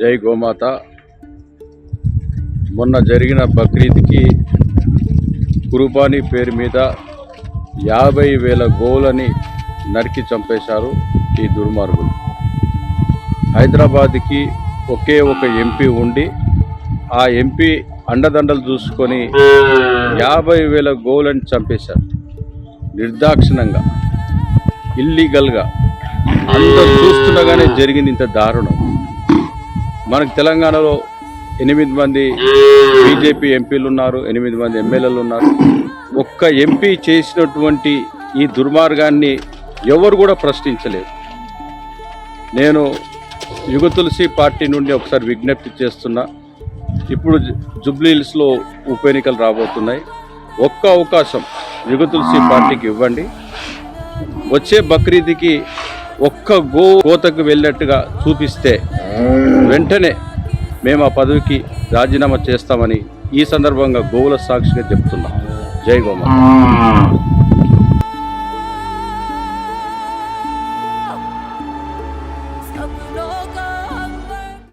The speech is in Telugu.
జై గోమాత. మొన్న జరిగిన బక్రీద్కి కురుబానీ పేరు మీద యాభై వేల గోలని నరికి చంపేశారు ఈ దుర్మార్గులు. హైదరాబాద్కి ఒకే ఒక ఎంపీ ఉండి ఆ ఎంపీ అండదండలు చూసుకొని యాభై వేల గోలని చంపేశారు. నిర్దాక్షిణంగా ఇల్లీగల్గా అంత చూస్తుండగానే జరిగింది ఇంత దారుణం. మనకు తెలంగాణలో ఎనిమిది మంది బీజేపీ ఎంపీలు ఉన్నారు ఎనిమిది మంది ఎమ్మెల్యేలు ఉన్నారు. ఒక్క ఎంపీ చేసినటువంటి ఈ దుర్మార్గాన్ని ఎవరు కూడా ప్రశ్నించలేరు నేను యుగ తులసి పార్టీ నుండి ఒకసారి విజ్ఞప్తి చేస్తున్నా. ఇప్పుడు జుబ్లీహిల్స్లో ఉప ఎన్నికలు రాబోతున్నాయి. ఒక్క అవకాశం యుగ తులసి పార్టీకి ఇవ్వండి. వచ్చే బక్రీద్కి ఒక్క గో కోతకు వెళ్ళినట్టుగా చూపిస్తే వెంటనే మేము ఆ పదవికి రాజీనామా చేస్తామని ఈ సందర్భంగా గోవుల సాక్షిగా చెప్తున్నాం. జై గోమ. Ah.